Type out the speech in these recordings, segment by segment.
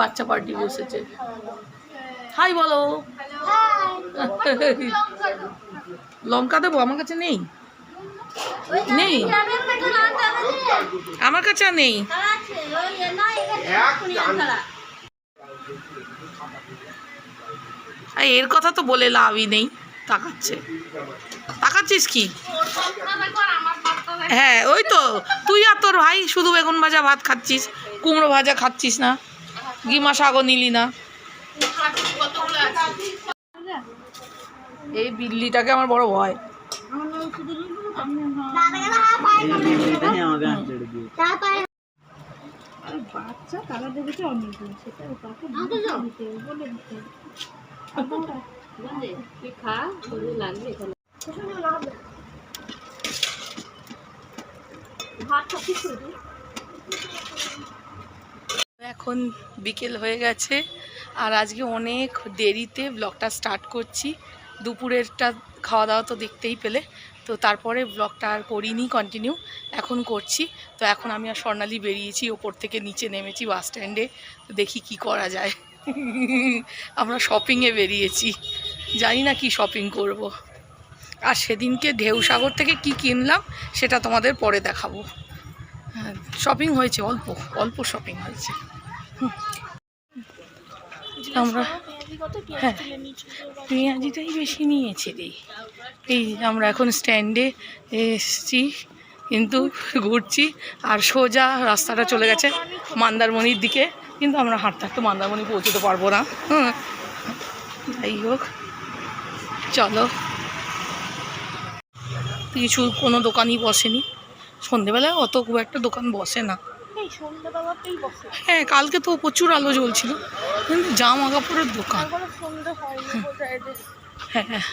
বাচ্চা পার্টি বসেছে। হাই বলো। লঙ্কা দেবো? আমার কাছে নেই। নেই? আমার কাছে নেই। এর কথা তো বলে লাভই নেই। তাকাচ্ছে। তাকাচ্ছিস কি? হ্যাঁ ওই তো। তুই আর তোর ভাই শুধু বেগুন ভাজা ভাত খাচ্ছিস, কুমড়ো ভাজা খাচ্ছিস না গিমা শাকও নিলি না। এই বিল্লিটাকে আমার বড় ভয়। বাচ্চা তারা সেটা তাকে দিতে হবে, বলে দিতে হবে। এখন বিকেল হয়ে গেছে আর আজকে অনেক দেরিতে ব্লগটা স্টার্ট করছি। দুপুরেরটা খাওয়া দাওয়া তো দেখতেই পেলে। তো তারপরে ব্লগটা আর করিনি কন্টিনিউ এখন করছি। তো এখন আমি আর স্বর্ণালী বেরিয়েছি, ওপর থেকে নিচে নেমেছি বাস স্ট্যান্ডে। তো দেখি কি করা যায়। আমরা শপিংয়ে বেরিয়েছি। জানি না কি শপিং করব। আর সেদিনকে ঢেউ সাগর থেকে কি কিনলাম সেটা তোমাদের পরে দেখাবো। হ্যাঁ শপিং হয়েছে অল্প অল্প শপিং হয়েছে। আমরা হ্যাঁ পেঁয়াজিটাই বেশি নিয়েছি রে। এই আমরা এখন স্ট্যান্ডে এসছি কিন্তু ঘুরছি আর সোজা রাস্তাটা চলে গেছে মন্দারমণির দিকে কিন্তু আমরা হাঁটতে হাঁটতে মন্দারমণি পৌঁছতে পারব না। হুম যাই হোক চলো। কিছু কোনো দোকানই বসেনি। সন্ধেবেলায় অত খুব একটা দোকান বসে না। এই সন্ধ্যাবেলাতেই বসে। হ্যাঁ কালকে তো প্রচুর আলো জ্বলছিল কিন্তু জামা কাপড়ের দোকান বোধহয় এদের। হ্যাঁ।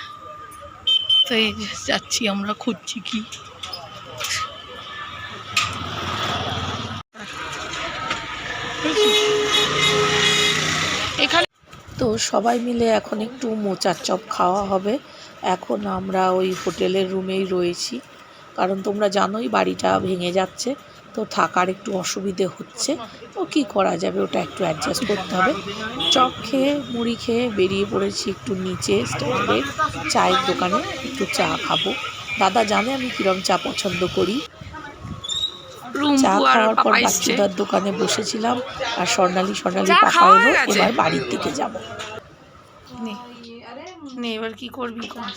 তো এই যাচ্ছি আমরা খুঁজছি কি। এখানে তো সবাই মিলে এখন একটু মোচার চপ খাওয়া হবে। এখন আমরা ওই হোটেলের রুমেই রয়েছি। কারণ তোমরা জানোই বাড়িটা ভেঙে যাচ্ছে তো থাকার একটু অসুবিধে হচ্ছে। তো কি করা যাবে ওটা একটু অ্যাডজাস্ট করতে হবে। চপ খেয়ে মুড়ি খেয়ে বেরিয়ে পড়েছি একটু নিচে স্ট্যান্ডে চায়ের দোকানে একটু চা খাব। দাদা জানে আমি কিরম চা পছন্দ করি। চা খাওয়ার পর বাচ্চুদার দোকানে বসেছিলাম আর স্বর্ণালী স্বর্ণালী পাপা এলো এবার বাড়ির দিকে যাব। নে এবার কি করবি? কর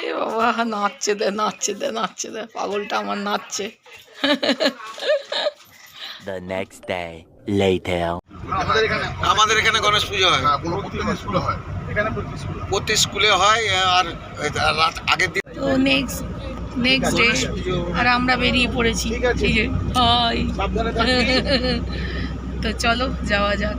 এ বাবা নাচছে দে নাচছে দে নাচছে দে পাগলটা আমার নাচছে। The next day, later. আমাদের এখানে গণেশ পুজো হয়। প্রতি হয়। প্রত্যেক স্কুলে হয় আর রাত আগের দিন তো নেক্সট নেক্সট ডে আর আমরা বেরিয়ে পড়েছি। এই যে তো চলো যাওয়া যাক।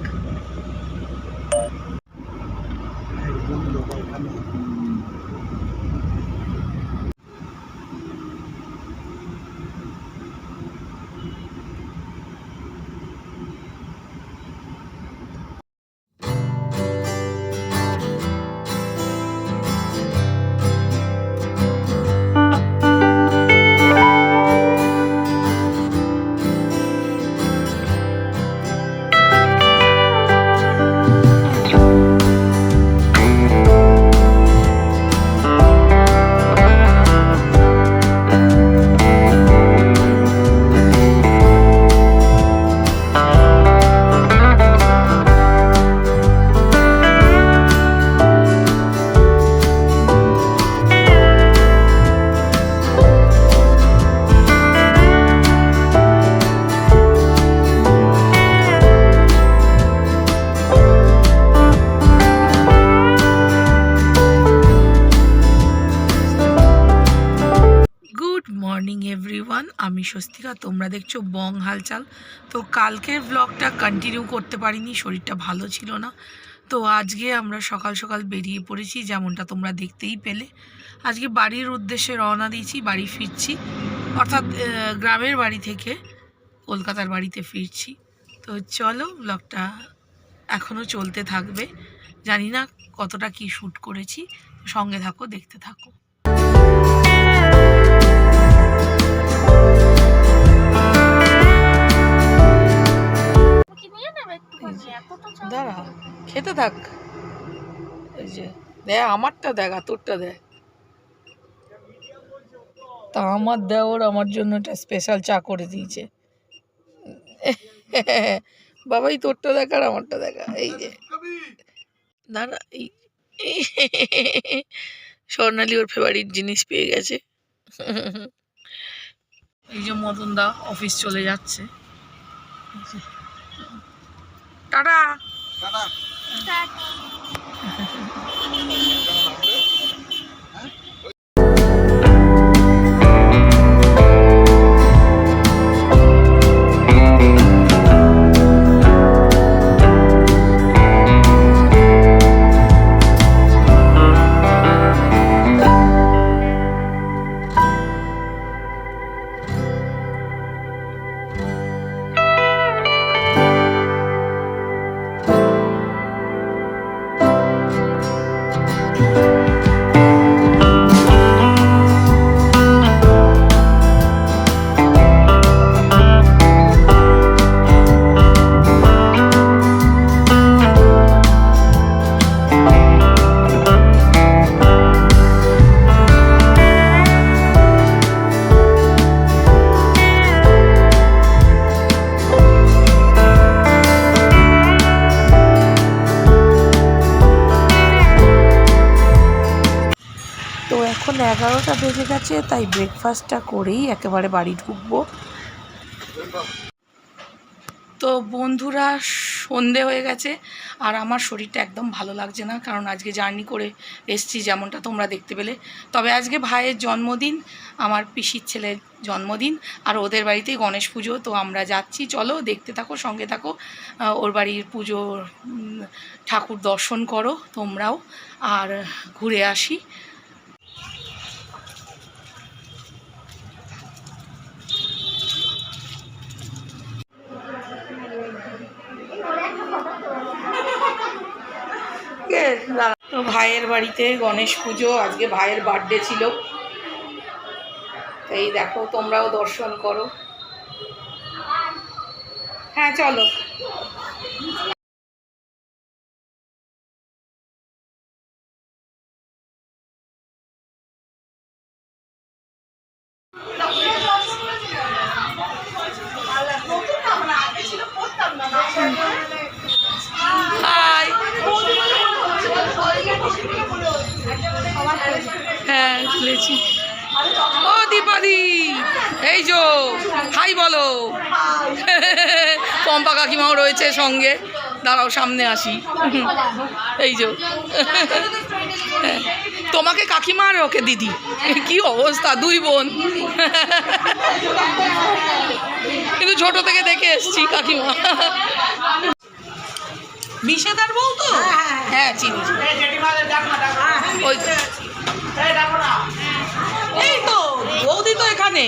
আমি স্বস্তিকা, তোমরা দেখছ বং হালচাল। তো কালকের ব্লগটা কন্টিনিউ করতে পারিনি, শরীরটা ভালো ছিল না। তো আজকে আমরা সকাল সকাল বেরিয়ে পড়েছি, যেমনটা তোমরা দেখতেই পেলে। আজকে বাড়ির উদ্দেশ্যে রওনা দিয়েছি, বাড়ি ফিরছি। অর্থাৎ গ্রামের বাড়ি থেকে কলকাতার বাড়িতে ফিরছি। তো চলো ব্লগটা এখনও চলতে থাকবে। জানি না কতটা কি শ্যুট করেছি। সঙ্গে থাকো, দেখতে থাকো। থাক। যে দেখ আমারটা দেখ তোরটা দেখ তা আমার দেওর আমার জন্য একটা স্পেশাল চা করে দিয়েছে। বাবাই তোরটা দেখ আর আমারটা দেখা। এই যে। দাঁড়া, এই, স্বর্ণালী ওর ফেভারিট জিনিস পেয়ে গেছে। এই যে মদন দা অফিস চলে যাচ্ছে। টাটা। টাটা। 在 এগারোটা বেজে গেছে, তাই ব্রেকফাস্টটা করেই একেবারে বাড়ি ঢুকবো। তো বন্ধুরা, সন্ধে হয়ে গেছে, আর আমার শরীরটা একদম ভালো লাগছে না, কারণ আজকে জার্নি করে এসছি যেমনটা তোমরা দেখতে পেলে। তবে আজকে ভাইয়ের জন্মদিন, আমার পিসির ছেলের জন্মদিন, আর ওদের বাড়িতেই গণেশ পুজো, তো আমরা যাচ্ছি। চলো, দেখতে থাকো, সঙ্গে থাকো। ওর বাড়ির পুজো ঠাকুর দর্শন করো তোমরাও, আর ঘুরে আসি। তো ভাইয়ের বাড়িতে গণেশ পুজো, আজকে ভাইয়ের বার্থডে ছিল। এই দেখো, তোমরাও দর্শন করো। হ্যাঁ চলো হাই হ্যাঁ তুলেছি ও দীপাদি এই যো হাই বলো। পম্পা কাকিমাও রয়েছে সঙ্গে দাঁড়াও সামনে আসি। এই যো তোমাকে কাকিমা আর ওকে দিদি কি অবস্থা দুই বোন। কিন্তু ছোট থেকে দেখে এসছি কাকিমা। বিষেদার বউ তো? হ্যাঁ চিনি চিনি। ওই এই তো বৌদি তো এখানে।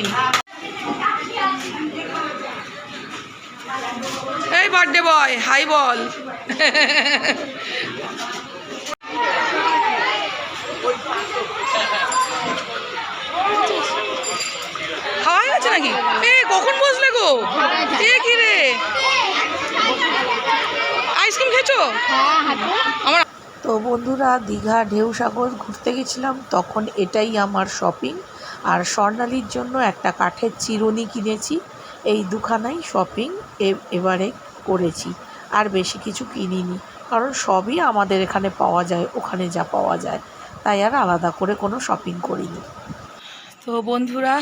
এই বার্থডে বয় হাই বল। খাওয়া হয়ে গেছে নাকি? এ কখন বসলে গো? এ কি রে? আইসক্রিম খেয়েছো? আমার তো বন্ধুরা, দীঘা ঢেউ সাগর ঘুরতে গেছিলাম, তখন এটাই আমার শপিং আর স্বর্ণালীর জন্য একটা কাঠের চিরুনি কিনেছি, এই দুখানাই শপিং এবারে করেছি। আর বেশি কিছু কিনিনি, কারণ সবই আমাদের এখানে পাওয়া যায়, ওখানে যা পাওয়া যায়। তাই আর আলাদা করে কোনো শপিং করিনি। তো বন্ধুরা,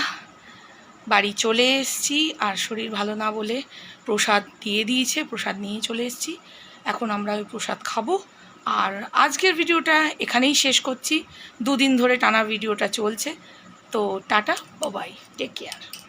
বাড়ি চলে এসেছি, আর শরীর ভালো না বলে প্রসাদ দিয়ে দিয়েছে, প্রসাদ নিয়ে চলে এসেছি। এখন আমরা ওই প্রসাদ খাব। আর আজকের ভিডিওটা এখানেই শেষ করছি। দুদিন ধরে টানা ভিডিওটা চলছে। তো টাটা ও বাই টেক কেয়ার